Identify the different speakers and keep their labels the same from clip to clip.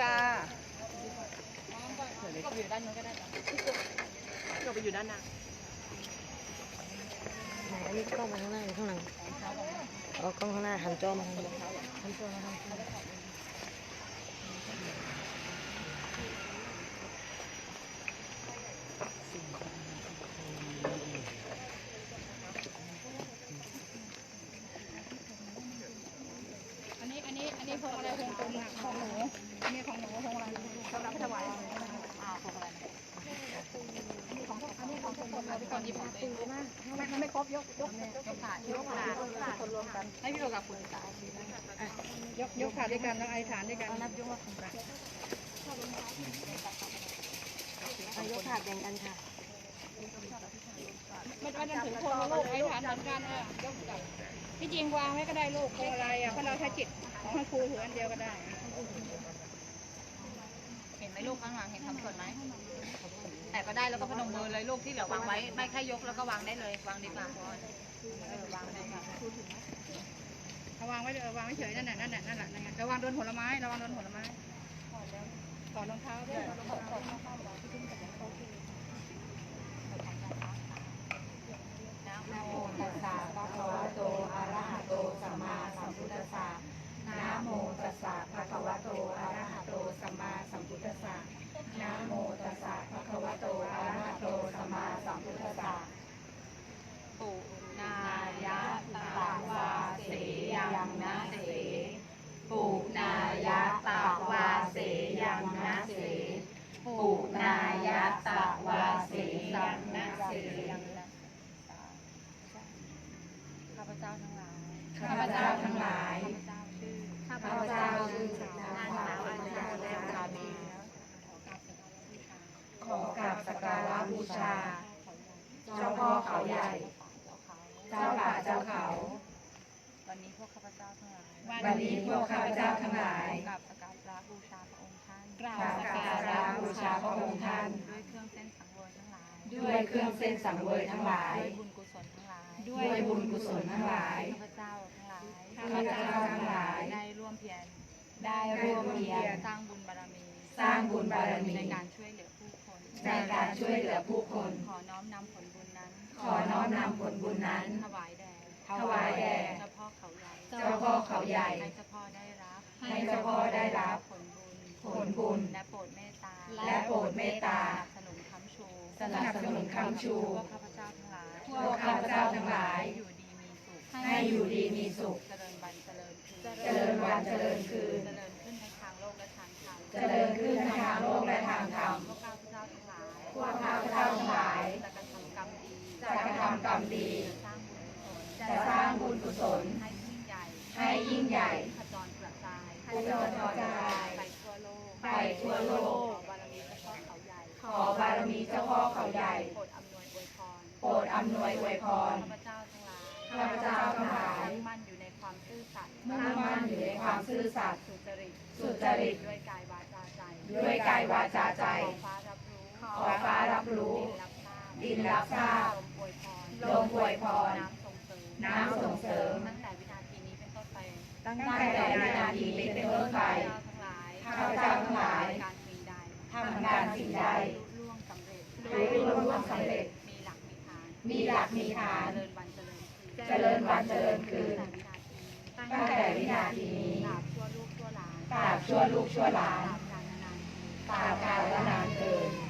Speaker 1: จ้า
Speaker 2: ก็อยู่ด้านนู้นก็ได้จ้ะ
Speaker 1: ก็ไปอยู่ด้านหน้า
Speaker 3: ไหนอันนี้กล้องมาข้างหน้าหรือข้างหลังอ๋อกล้องข้างหน้าหันจอมาทางนี้หันจอมาทางนี้
Speaker 2: อันนี้อันนี้อันนี้พวงอะไรพวงตุนค่ะของหนูอันนี้ของหนูพวงอะไรสำหรับถวายอ่าพวงอะไรอันนี้ของอันนี้ของคนคนเราที่ก่อนหยิบของตัวเองไม่ไม่ไม่ ครบยกยกยกถาดยกถาดคนรวมกันให้พี่โลกับคุณตายกยกถาดด้วยกันแล้วไอฐานด้วยกันนับยกว่าคุณตา
Speaker 3: เอายกถาดแบ่งกันค่ะ
Speaker 2: ไม่ไม่ต้องถึงพวงลูกไอ้ฐานเหมือนกันเออยกกันที่จริงวางไว้ก็ได้ลูกพวอะไรอะเพราะเราใช้จิตของครูถืออันเดียวก็ได้
Speaker 4: เห็นไหมลูกข้างหลังเห็นทำส่วนไหม แต่ก็ได้แล้วก็พนมมือเลยลูกที่เหลือวางไว้ ไม่แค่ยกแล้วก็วางได้เลยวางดีกว่าพราะว่าเออวางได้ค่ะ
Speaker 2: เอาวางไว้เดี๋ยวางไว้เฉยนั่นแหละนั่นแหละนั่นแหละนั่นแหละระวังโดนผลไม้ระวังโดนผลไม้ถอดรองเท้าด้วยถอดรองเท้าถอดรองเท้าบอกที่ขึ้นกับระ
Speaker 4: โม
Speaker 3: ตัสสะภะคะวะโตอะระหะโตสัมมาสัมพุทธัสสะนะโมตัสสะภะคะวะโตอะระหะโตสัมมาสัมพุทธัสสะ
Speaker 4: ปุนายะตาวาเสยังนะเสปุนายะตาวาเสยังนะเส ปุนายะตาวาเสยังนะเสข้าพเจ้าทั้งหลาย
Speaker 3: ข้าพเจ้าทั้งหลาย
Speaker 4: ข้าพเจ้าชื่อ
Speaker 3: ข้าพ
Speaker 4: นาง
Speaker 3: เจ้า
Speaker 4: สาว
Speaker 3: ชื่
Speaker 4: อั
Speaker 3: อ
Speaker 4: ญ
Speaker 3: นาง
Speaker 4: ญา
Speaker 3: สาว
Speaker 4: แล้
Speaker 3: แล้ว
Speaker 4: ว
Speaker 3: คา
Speaker 4: คา
Speaker 3: บี
Speaker 4: บี
Speaker 3: ขอกราบสักการะบูชา เจ้าพ่อเขาใหญ่ เจ้าป่าเจ้าเขา
Speaker 4: วันนี้พวกข้าพเจ้าทั้งหลาย
Speaker 3: วันนี้พวกข้าพเจ้าทั้งหลาย
Speaker 4: กราบกรา
Speaker 2: บ
Speaker 3: สักการะบูชาพระองค์ท่าน
Speaker 4: ด้วยเครื่องเส้นสังเวยทั้งหลาย
Speaker 3: ด้วยเครื่องเส้นสังเวยทั้งหลาย
Speaker 4: ด้วยบุญกุศลทั้งหลาย
Speaker 3: ด้วยบุญกุศลทั้งหลาย
Speaker 4: ข้าพเจ้าทั้งหลาย
Speaker 3: ข้าพเจ้าทั้งหลาย
Speaker 4: ได้ร่วมเพียร
Speaker 3: ได้ร่วมเพียร
Speaker 4: สร้างบุญบารมี
Speaker 3: สร้างบุญบารมี
Speaker 4: ในการช่วยเหลือผู้คน
Speaker 3: ในการช่วยเหลือผู้คน
Speaker 4: ขอน้อมนำผลบุญนั้น
Speaker 3: ขอน้อมนำผลบุญนั้น
Speaker 4: ถวายแด่
Speaker 3: ถวายแด่
Speaker 4: เจ้าพ่อเขาใหญ่
Speaker 3: เจ้าพ่อเขาใหญ่
Speaker 4: ให้เจ้าพ่อได้รับ
Speaker 3: ให้เจ้าพ่อได้รับ
Speaker 4: ผล
Speaker 3: ผลบุญ
Speaker 4: และโปรดเมตตา
Speaker 3: และโปรดเมตตา
Speaker 4: สนับสนุนค้ำชู
Speaker 3: สนับสนุนคำชู
Speaker 4: พวกข้าพเจ้าทั้งหลาย
Speaker 3: พวกข้าพเจ้าทั้งหลาย
Speaker 4: ให้อยู่ดีมีสุข
Speaker 3: ให้อยู่ดีมีสุข
Speaker 4: เจริญบันเจริญคืน
Speaker 3: เจริญวันเจริญคืน
Speaker 4: เจริญขึ้นในทางโลกและทางธรรม
Speaker 3: เจริญขึ้นทั้งทางโลกและทางธรรม
Speaker 4: ตั้งแต่วินาที
Speaker 3: เป็นต้นไป
Speaker 4: ข้าพเจ้าทั้งหลาย
Speaker 3: ข้าพเจ้าทั้งหลาย
Speaker 4: การสิ่งใด
Speaker 3: ทำการสิ่งใด
Speaker 4: ล่วงสำเร็จ
Speaker 3: รู้ล่วงสำเร็จ
Speaker 4: มีหลักมีฐาน
Speaker 3: มีหลักมีฐาน
Speaker 4: เจริญวันเจริญคืนตั้ง
Speaker 3: แต่วินาทีนี้
Speaker 4: ตราบชั่วลูกชั่วหลาน
Speaker 3: ตราบชั่วลูกชั่วหลาน
Speaker 4: ตราบกาลาน
Speaker 3: ตราบกลและนานเกิน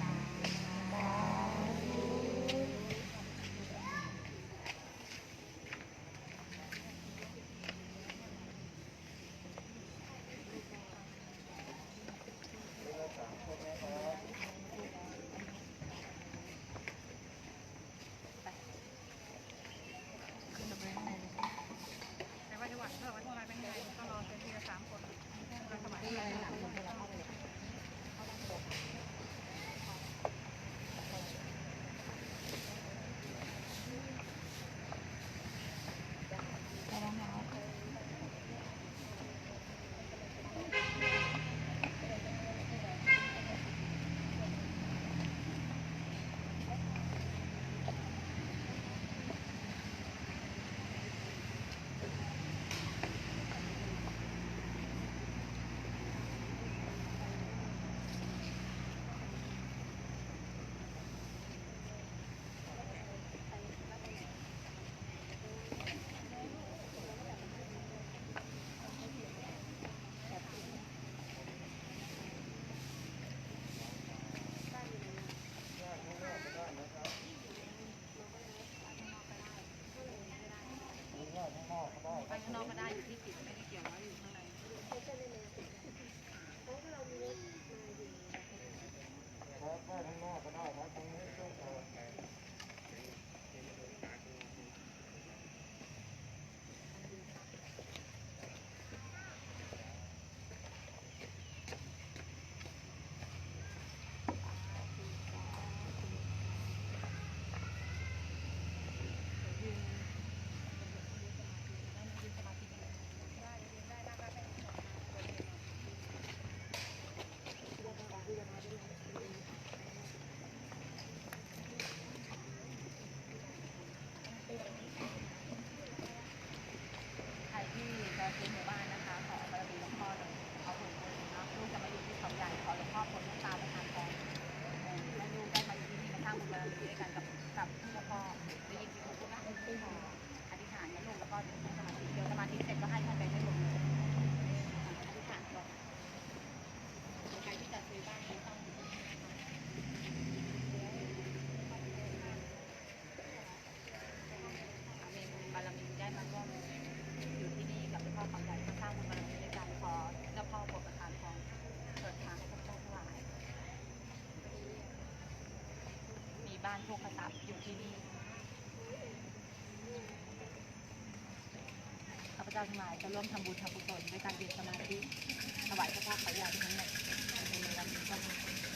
Speaker 3: า
Speaker 2: น
Speaker 4: โภคทรัพย์อยู่ที่นี่ข้าพเจ้าทั้งหลายจะร่วมทำบุญทำกุศลด้วยการเดินสมาธิถวายพระภาคขอยาที่ทั้งหลายในวันนี้ก็มี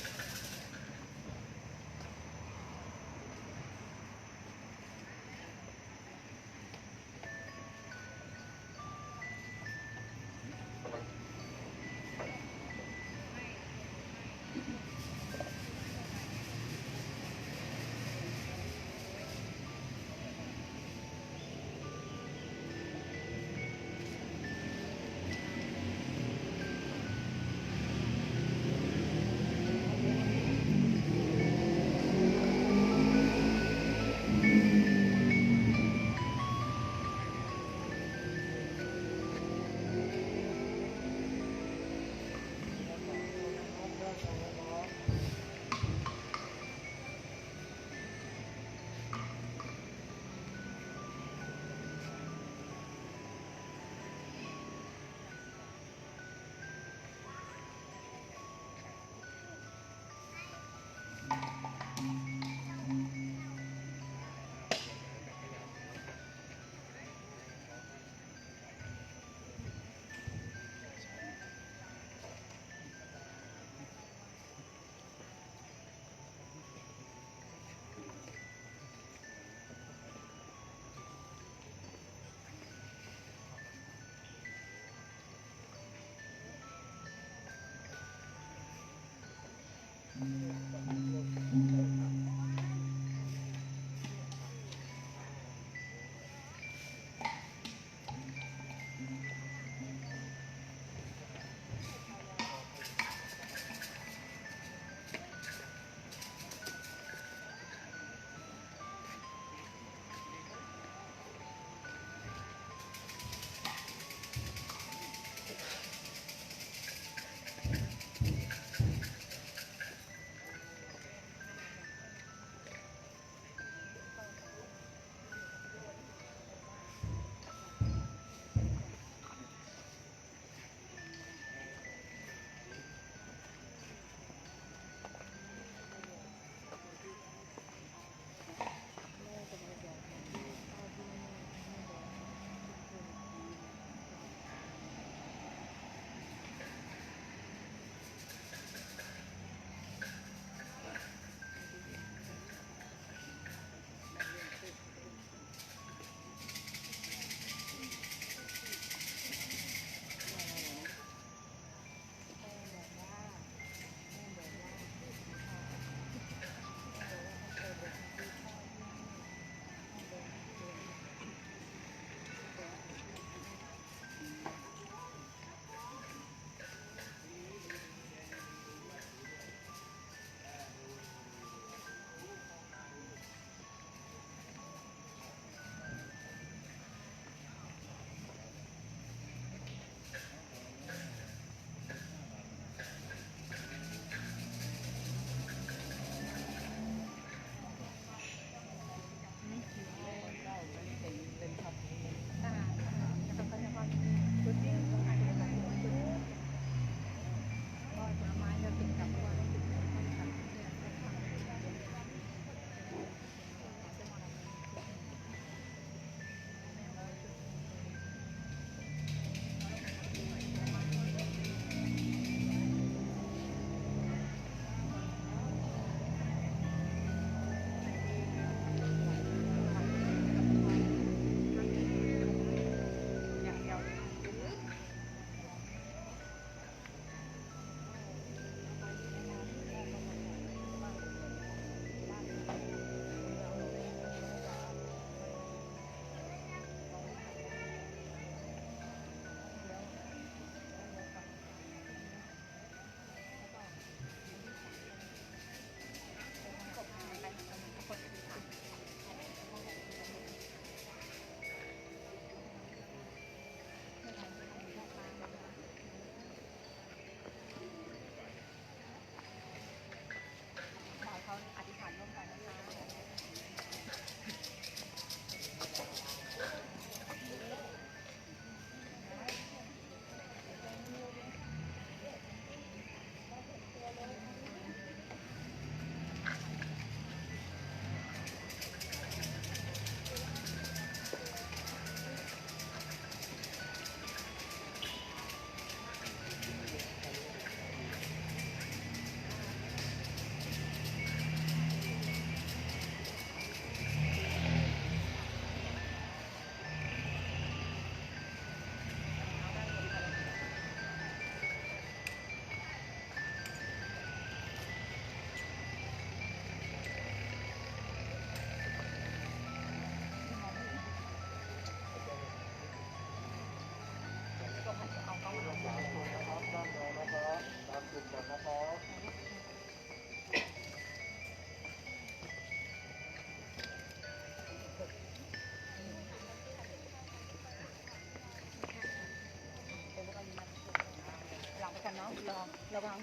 Speaker 4: รอระวัง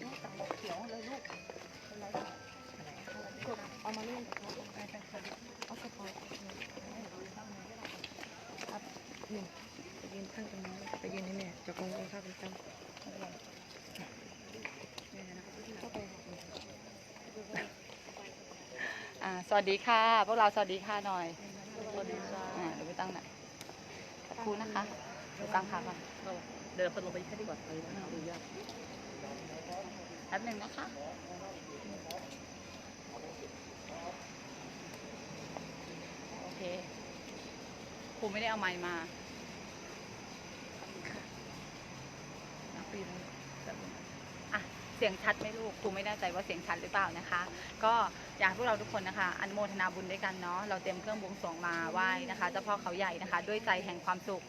Speaker 4: นี่ต่างเขียวเลยลูกอะไรกดเอามาเล่นกับเขาไปไปไปเอากระเป๋าไปยืนข้างตรงนี้ไปยืนให้แม่จะคงเอาข้าวไปตั้งสวัสดีค่ะ พวกเราสวัสดีค่ะหน่อย
Speaker 5: สวัสดีค่ะ
Speaker 4: เดี๋ยวไปตั้งหน่อยคุณนะคะเดี๋ยวตั้งค่ะก่อน
Speaker 5: เดินคนลงไปแค่ดีกว่าไปนะดูยาก
Speaker 4: แป๊บหนึ่งนะคะโอเคครูไม่ได้เอาไม้มานักปีนแบบนี้อะเสียงชัดไหมลูกครูไม่แน่ใจว่าเสียงชัดหรือเปล่านะคะ ก็อยากให้พวกเราทุกคนนะคะ อนุโมทนาบุญด้วยกันเนาะเราเตรียมเครื่องบวงสรวงมาไหว้นะคะเจ้าพ่อเขาใหญ่นะคะ ด้วยใจแห่งความสุข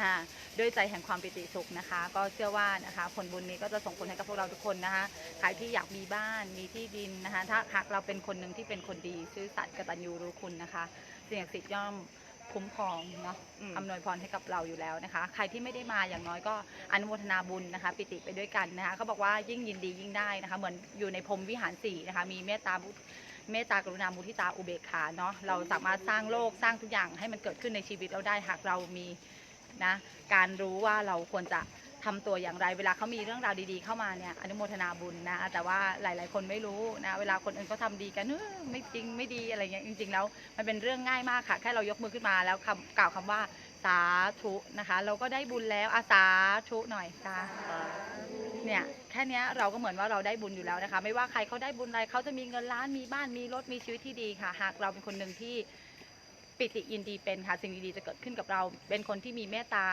Speaker 4: อ่าด้วยใจแห่งความปิติสุขนะคะ ก็เชื่อว่านะคะผลบุญนี้ก็จะส่งผลให้กับพวกเราทุกคนนะคะใครที่อยากมีบ้านมีที่ดินนะคะ ถ้าหากเราเป็นคนหนึ่งที่เป็นคนดีซื่อสัตย์กตัญญูรู้คุณนะคะสิ่งศักดิ์สิทธิ์ย่อมคุ้มครองเนาะอำนวยพรให้กับเราอยู่แล้วนะคะ ใครที่ไม่ได้มาอย่างน้อยก็อนุโมทนาบุญนะคะ ปิติไปด้วยกันนะคะเขาบอกว่ายิ่งยินดียิ่งได้นะคะ เหมือนอยู่ในพรหมวิหารสี่นะคะ มีเมตตาบุเมตตากรุณามุทิตาอุเบกขาเนาะเราสามารถสร้างโลกสร้างทุกอย่างให้มันเกิดขึ้นในชีวิตเราได้หากเรามี นะการรู้ว่าเราควรจะทำตัวอย่างไรเวลาเขามีเรื่องราวดีๆ เข้ามาเนี่ยอนุโมทนาบุญนะแต่ว่าหลายๆ คนไม่รู้นะเวลาคนอื่นเขาทำดีกันเออไม่จริงไม่ดีอะไรเงี้ยจริง ๆ แล้วมันเป็นเรื่องง่ายมากค่ะ แค่เรายกมือขึ้นมาแล้วคำกล่าวคำว่าสาธุนะคะ เราก็ได้บุญแล้วอาสาธุหน่อยสาเนี่ยแค่นี้เราก็เหมือนว่าเราได้บุญอยู่แล้วนะคะ ไม่ว่าใครเขาได้บุญอะไรเขาจะมีเงินล้านมีบ้านมีรถมีชีวิตที่ดีค่ะ หากเราเป็นคนหนึ่งที่ ปิติยินดีเป็นค่ะสิ่งดีๆจะเกิดขึ้นกับเรา เป็นคนที่มีเมตตา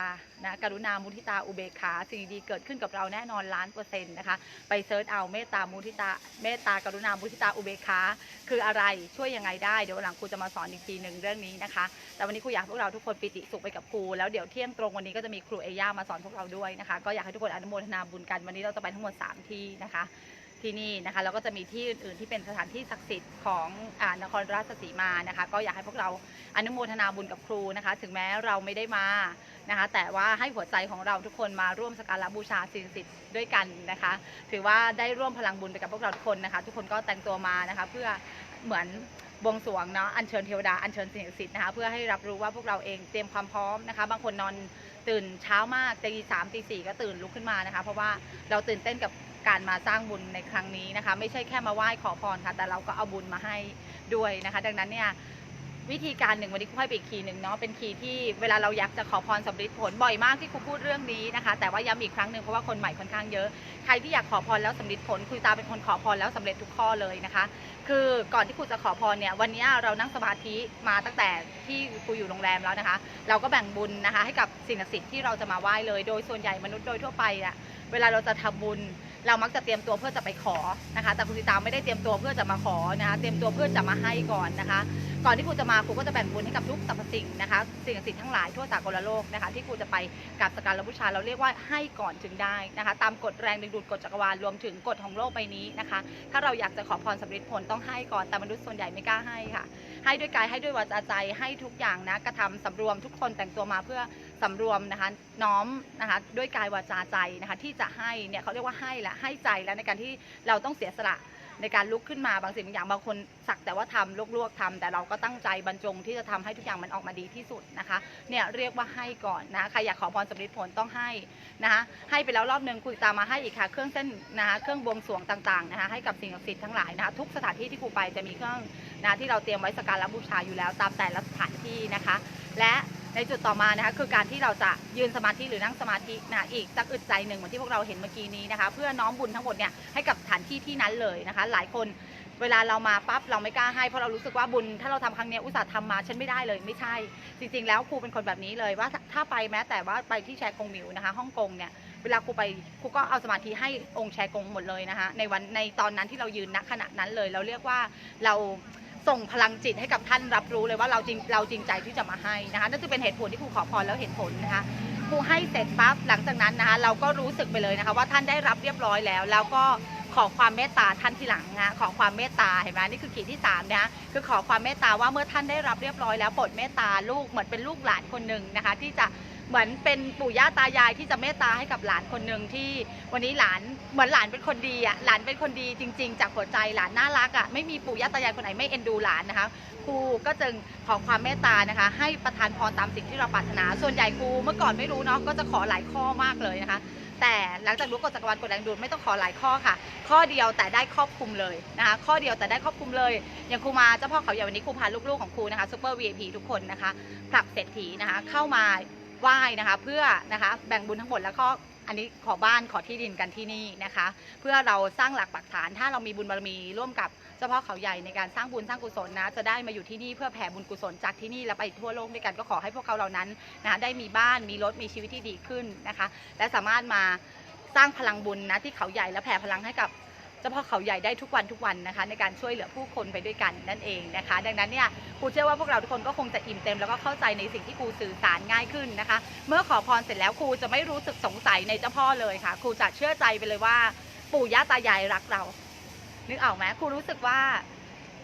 Speaker 4: นะกรุณามุทิตาอุเบกขาสิ่งดีๆเกิดขึ้นกับเราแน่นอนล้านเปอร์เซ็นต์นะคะไปเซิร์ชเอาเมตตามุทิตาเมตตากรุณามุทิตาอุเบกขาคืออะไรช่วยยังไงได้เดี๋ยวหลังครูจะมาสอนอีกทีหนึ่งเรื่องนี้นะคะแต่วันนี้ครูอยากให้พวกเราทุกคนปิติสุขไปกับครูแล้วเดี๋ยวเที่ยงตรงวันนี้ก็จะมีครูเอย่ามาสอนพวกเราด้วยนะคะ ก็อยากให้ทุกคนอนุโมทนาบุญกันวันนี้เราจะไปทั้งหมดสามที่นะคะ ที่นี่นะคะแล้วก็จะมีที่อื่นๆที่เป็นสถานที่ศักดิ์สิทธิ์ของอนครราชสีมานะคะ ก็อยากให้พวกเราอนุโมทนาบุญกับครูนะคะ ถึงแม้เราไม่ได้มานะคะ แต่ว่าให้หัวใจของเราทุกคนมาร่วมสักการะบูชาสิ่งศักดิ์สิทธิ์ด้วยกันนะคะ ถือว่าได้ร่วมพลังบุญไปกับพวกเราทุกคนนะคะ ทุกคนก็แต่งตัวมานะคะ เพื่อเหมือนบวงสรวงเนาะอัญเชิญเทวดาอัญเชิญสิ่งศักดิ์สิทธิ์นะคะเพื่อให้รับรู้ว่าพวกเราเองเตรียมความพร้อมนะคะ บางคนนอนตื่นเช้ามากตีสามตีสี่ก็ตื่นลุกขึ้นมานะคะ เพราะว่าเราตื่นเต้นกับ การมาสร้างบุญในครั้งนี้นะคะ ไม่ใช่แค่มาไหว้ขอพรค่ะ แต่เราก็เอาบุญมาให้ด้วยนะคะ ดังนั้นเนี่ยวิธีการหนึ่งวันนี้ครูให้ไปอีกคีย์หนึ่งเนาะเป็นคีย์ที่เวลาเราอยากจะขอพรสำเร็จผลบ่อยมากที่ครูพูดเรื่องนี้นะคะ แต่ว่าย้ำอีกครั้งหนึ่งเพราะว่าคนใหม่ค่อนข้างเยอะ ใครที่อยากขอพรแล้วสำเร็จผลครูตาเป็นคนขอพรแล้วสำเร็จทุกข้อเลยนะคะ คือก่อนที่ครูจะขอพรเนี่ยวันนี้เรานั่งสมาธิมาตั้งแต่ที่ครูอยู่โรงแรมแล้วนะคะ เราก็แบ่งบุญนะคะ ให้กับสิ่งศักดิ์สิทธิ์ที่เราจะมาไหว้เลย โดยส่วนใหญ่มนุษย์โดยทั่วไปอะเวลาเราจะทำบุญ เรามักจะเตรียมตัวเพื่อจะไปขอนะคะ แต่คุณสิตาไม่ได้เตรียมตัวเพื่อจะมาขอนะคะเตรียมตัวเพื่อจะมาให้ก่อนนะคะ ก่อนที่ครูจะมาครูก็จะแบ่งบุญให้กับทุกสรรพสิ่งนะคะสิ่งศักดิ์สิทธิ์ทั้งหลายทั่วสากลโลกนะคะที่ครูจะไปกราบสักการะบูชาเราเรียกว่าให้ก่อนถึงได้นะคะ ตามกฎแรงดึงดูดกฎจักรวาลรวมถึงกฎของโลกใบนี้นะคะ ถ้าเราอยากจะขอพรสำเร็จผลต้องให้ก่อนแต่มนุษย์ส่วนใหญ่ไม่กล้าให้ค่ะ ให้ด้วยกายให้ด้วยวาจาใจให้ทุกอย่างนะกระทำสำรวมทุกคนแต่งตัวมาเพื่อ สำรวมนะคะน้อมนะคะด้วยกายวาจาใจนะคะที่จะให้เนี่ยเขาเรียกว่าให้และให้ใจแล้วในการที่เราต้องเสียสละในการลุกขึ้นมาบางสิ่งบางอย่างบางคนสักแต่ว่าทำลวกๆทำแต่เราก็ตั้งใจบรรจงที่จะทำให้ทุกอย่างมันออกมาดีที่สุดนะคะเนี่ยเรียกว่าให้ก่อนนะใครอยากขอพรสำเร็จผลต้องให้นะคะให้ไปแล้วรอบหนึ่งคุยตามมาให้อีกค่ะ เครื่องเส้นนะคะเครื่องบวงสรวงต่างๆนะคะให้กับสิ่งศักดิ์สิทธิ์ทั้งหลายนะคะทุกสถานที่ที่ครูไปจะมีเครื่องนะที่เราเตรียมไว้สักการะบูชาอยู่แล้วตามแต่ละสถานที่นะคะ และ ในจุดต่อมานะคะคือการที่เราจะยืนสมาธิหรือนั่งสมาธินะอีกสักอึดใจหนึ่งเหมือนที่พวกเราเห็นเมื่อกี้นี้นะคะ เพื่อน้อมบุญทั้งหมดเนี่ยให้กับสถานที่ที่นั้นเลยนะคะ หลายคนเวลาเรามาปั๊บเราไม่กล้าให้เพราะเรารู้สึกว่าบุญถ้าเราทำครั้งนี้อุตส่าห์ทำมาฉันไม่ได้เลยไม่ใช่ จริง ๆ แล้วครูเป็นคนแบบนี้เลยว่าถ้าถ้าไปแม้แต่ว่าไปที่แชร์กงมิวนะคะฮ่องกงเนี่ยเวลาครูไปครูก็เอาสมาธิให้องค์แชร์กงหมดเลยนะคะในวันในตอนนั้นที่เรายืนณขณะนั้นเลย เราเรียกว่าเรา ส่งพลังจิตให้กับท่านรับรู้เลยว่าเราจริงเราจริงใจที่จะมาให้นะคะนั่นคือเป็นเหตุผลที่ครูขอพรแล้วเห็นผลนะคะครูให้เสร็จปั๊บหลังจากนั้นนะคะเราก็รู้สึกไปเลยนะคะว่าท่านได้รับเรียบร้อยแล้ว แล้วก็ขอความเมตตาท่านทีหลังนะคะขอความเมตตาเห็นไหมนี่คือขีดที่สามนะคะคือขอความเมตตาว่าเมื่อท่านได้รับเรียบร้อยแล้วโปรดเมตตาลูกเหมือนเป็นลูกหลานคนหนึ่งนะคะ ที่จะ เหมือนเป็นปู่ย่าตายายที่จะเมตตาให้กับหลานคนหนึ่งที่ วันนี้หลานเหมือนหลานเป็นคนดีอะหลานเป็นคนดีจริง ๆ จากหัวใจหลานน่ารักอะไม่มีปู่ย่าตายายคนไหนไม่เอ็นดูหลานนะคะครูก็จึงขอความเมตตานะคะ ให้ประทานพรตามสิ่งที่เราปรารถนา ส่วนใหญ่ครูเมื่อก่อนไม่รู้เนาะก็จะขอหลายข้อมากเลยนะคะ แต่หลังจากรู้กฎจักรวาลกฎแรงดูดไม่ต้องขอหลายข้อค่ะ ข้อเดียวแต่ได้ครอบคลุมเลยนะคะ ข้อเดียวแต่ได้ครอบคลุมเลย อย่างครูมาเจ้าพ่อเขาใหญ่วันนี้ครูพาลูกๆของครูนะคะซูเปอร์ VIP ทุกคนนะคะผลักเศรษฐีนะคะ เข้ามา ไหว้นะคะ เพื่อนะคะแบ่งบุญทั้งหมดแล้วก็อันนี้ขอบ้านขอที่ดินกันที่นี่นะคะ เพื่อเราสร้างหลักปักฐาน ถ้าเรามีบุญบารมีร่วมกับเจ้าพ่อเขาใหญ่ในการสร้างบุญสร้างกุศลนะจะได้มาอยู่ที่นี่เพื่อแผ่บุญกุศลจากที่นี่แล้วไปทั่วโลกด้วยกันก็ขอให้พวกเขาเหล่านั้นนะคะได้มีบ้านมีรถมีชีวิตที่ดีขึ้นนะคะ และสามารถมาสร้างพลังบุญนะที่เขาใหญ่และแผ่พลังให้กับ จ้าพ่อเขาใหญ่ได้ทุกวันทุกวันนะคะ ในการช่วยเหลือผู้คนไปด้วยกันนั่นเองนะคะ ดังนั้นเนี่ยครูเชื่อว่าพวกเราทุกคนก็คงจะอิ่มเต็ม แล้วก็เข้าใจในสิ่งที่ครูสื่อสารง่ายขึ้นนะคะ เมื่อขอพรเสร็จแล้วครูจะไม่รู้สึกสงสัยในเจ้าพ่อเลยค่ะครูจะเชื่อใจไปเลยว่า ปู่ย่าตายายรักเรานึกออกไหมครูรู้สึกว่า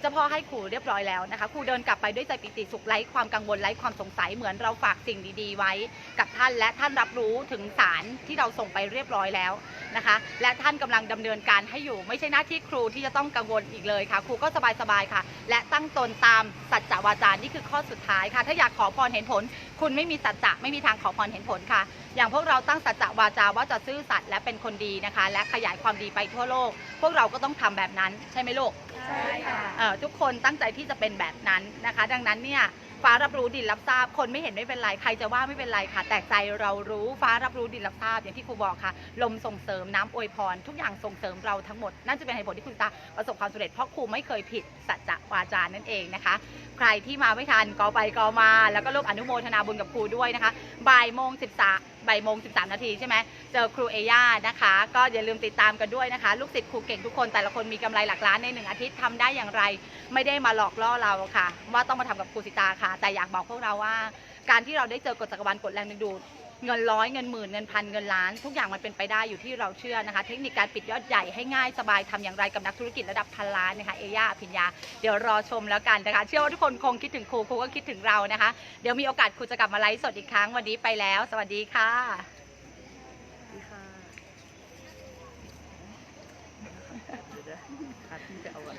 Speaker 4: เจ้าพ่อให้ครูเรียบร้อยแล้วนะคะครูเดินกลับไปด้วยใจปิติสุขไร้ความกังวลไร้ความสงสัยเหมือนเราฝากสิ่งดีๆ ไว้กับท่านและท่านรับรู้ถึงสารที่เราส่งไปเรียบร้อยแล้ว นะคะ และท่านกำลังดำเนินการให้อยู่ ไม่ใช่หน้าที่ครูที่จะต้องกังวลอีกเลยค่ะ ครูก็สบายๆค่ะ และตั้งตนตามสัจจวาจานี่คือข้อสุดท้ายค่ะ ถ้าอยากขอพรเห็นผล คุณไม่มีสัจจะไม่มีทางขอพรเห็นผลค่ะ อย่างพวกเราตั้งสัจจวาจาว่าจะซื่อสัตย์และเป็นคนดีนะคะ และขยายความดีไปทั่วโลก พวกเราก็ต้องทำแบบนั้น ใช่ไหมลูก
Speaker 3: ใช่ค่ะ
Speaker 4: เอ่อทุกคนตั้งใจที่จะเป็นแบบนั้นนะคะ ดังนั้นเนี่ย ฟ้ารับรู้ดินรับทราบ คนไม่เห็นไม่เป็นไร ใครจะว่าไม่เป็นไรค่ะ แต่ใจเรารู้ฟ้ารับรู้ดินรับทราบ อย่างที่ครูบอกค่ะ ลมส่งเสริมน้ำอวยพร ทุกอย่างส่งเสริมเราทั้งหมด นั่นจะเป็นเหตุผลที่คุณตาประสบความสำเร็จเพราะครูไม่เคยผิดสัจจะวาจานั่นเองนะคะ ใครที่มาไม่ทันก็ไปก็มา แล้วก็ร่วมอนุโมทนาบุญกับครูด้วยนะคะบ่ายโมงสิบสาม บ่ายโมงสิบสามนาทีใช่ไหมเจอครูเอย่านะคะ ก็อย่าลืมติดตามกันด้วยนะคะ ลูกศิษย์ครูเก่งทุกคนแต่ละคนมีกำไรหลักล้านในหนึ่งอาทิตย์ทำได้อย่างไร ไม่ได้มาหลอกล่อเราค่ะ ว่าต้องมาทำกับครูสิตาค่ะ แต่อยากบอกพวกเราว่า การที่เราได้เจอกฎจักรวาลกฎแรงดึงดูด เงินร้อยเงินหมื่นเงินพันเงินล้าน ทุกอย่างมันเป็นไปได้อยู่ที่เราเชื่อนะคะ เทคนิคการปิดยอดใหญ่ให้ง่ายสบายทำอย่างไรกับนักธุรกิจระดับพันล้านนะคะเอย่าอภิญญาเดี๋ยวรอชมแล้วกันนะคะ เชื่อว่าทุกคนคงคิดถึงครูครูก็คิดถึงเรานะคะ เดี๋ยวมีโอกาสครูจะกลับมาไลฟ์สดอีกครั้งวันนี้ไปแล้ว สวัสดีค่ะ
Speaker 5: ดีค่ะเดี๋ยวๆหาที่จะเอาก่อน